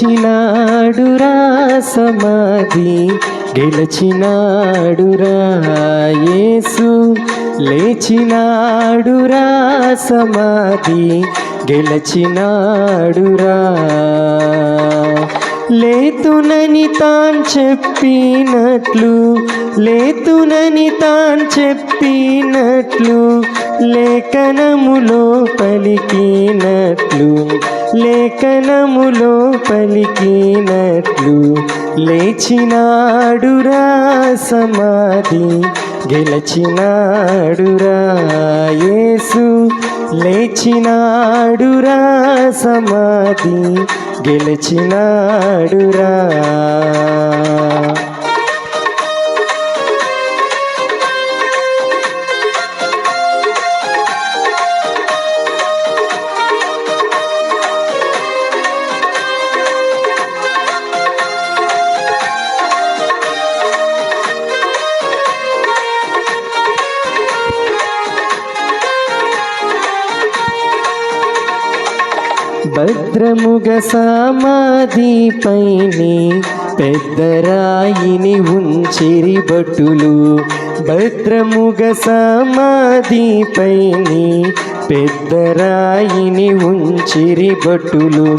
లేచినాడురా సమాధి గెలచినాడురా యేసు. లేచినాడురా సమాధి గెలచినాడురా. లేతునని తాన్ చెప్పినట్లు లేతునని తాన్ చెప్పినట్లు లేఖనములో పలికినట్లు లేఖనములో పలికినట్లు లేచినాడురా సమాధి గెలచినాడురా యేసు. లేచినాడురా సమాధి గెలిచినాడురా. భద్రముగ సమాధి పైనే పెద్దరాయిని ఉంచిరి భటులు. భద్రముగ సమాధి పెద్దరాయిని ఉంచిరి భటులు.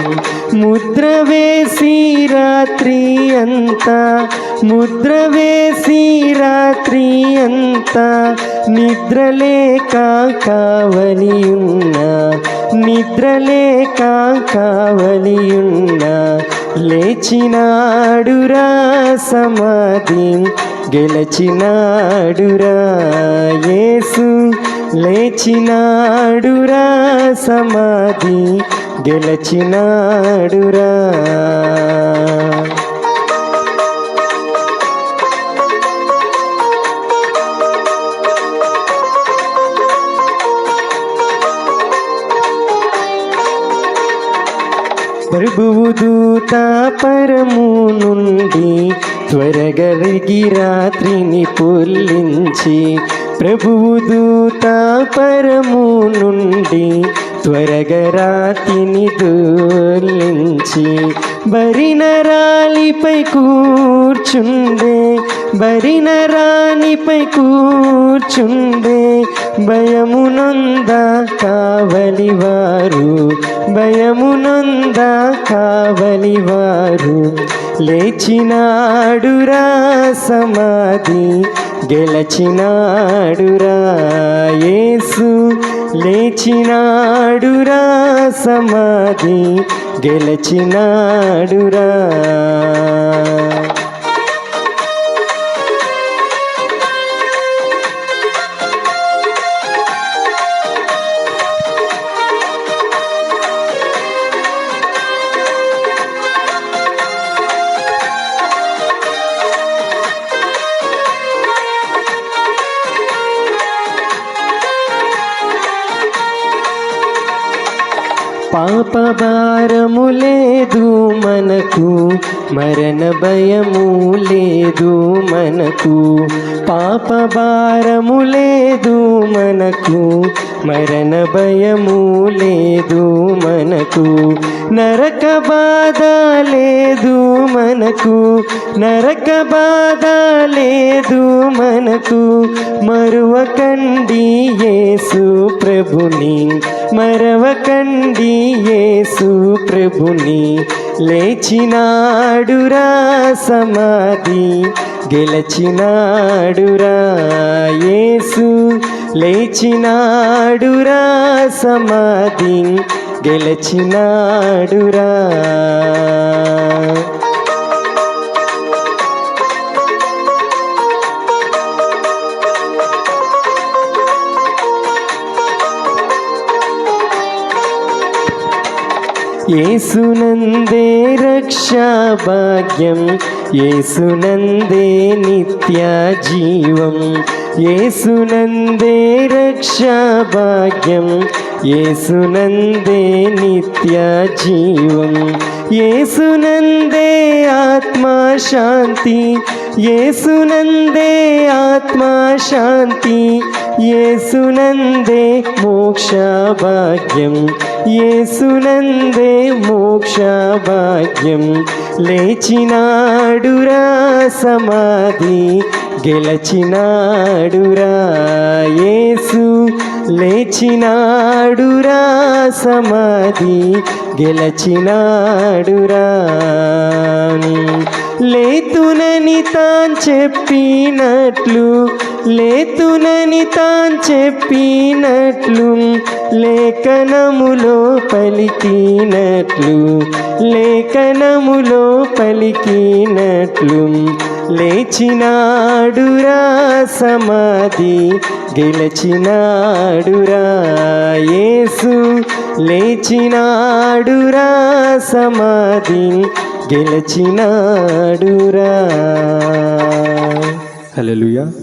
ముద్ర వేసి రాత్రి అంతా ముద్ర వేసి రాత్రి అంతా నిద్రలేక కావలి ఉన్నా నిద్రలేక కావలి ఉన్నా. లేచినాడురా సమాధి గెలచినాడురా యేసు. లేచినాడురా సమాధి గెలచినాడురా ప్రభువు దూత పరము నుండి త్వరగరిగి రాత్రిని పుల్లించి ప్రభువు దూత పరము నుండి త్వరగరాతిని దూలించి బరిన రాలిపై కూర్చుండే బరిన రాణిపై కూర్చుండే భయమునంద కావలివారు? భయమునంద కావలివారు? లేచినాడురా సమాధి గెలచినాడురా యేసు. లేచినాడురా సమాధి గెలచినాడురా. పాప భారము లేదు మనకు మరణ భయము లేదు మనకు. పాప భారము లేదు మనకు మరణ భయము లేదు మనకు నరక బాధ లేదు మనకు నరక బాధ లేదు మనకు. మరువకండి యేసు ప్రభుని మరవకండి యేసు ప్రభుని. లేచినాడురా సమాధి గెలచినాడురా యేసు లేచినాడురా సమాధి గెలచినాడురా. ఏసునందే రక్షా భాగ్యం యేసునందే నిత్య జీవం యేసునందే రక్షాభాగ్యం యేసునందే నిత్య జీవం యేసునందే ఆత్మా శాంతి యేసునందే ఆత్మా శాంతి యేసునందే మోక్ష భాగ్యం యేసునందే మోక్ష భాగ్యం లేచినాడురా సమాధి గెలచినాడురా యేసు. లేచినాడురా సమాధి గెలచినాడురా. లేతునని తాను చెప్పినట్లు లేతులని తాన్ చెప్పినట్లు లేఖనములో పలికినట్లు లేఖనములో పలికినట్లు లేచినాడురా సమాధి గెలచినాడురా యేసు లేచినాడురా సమాధి గెలచినాడురా. హలో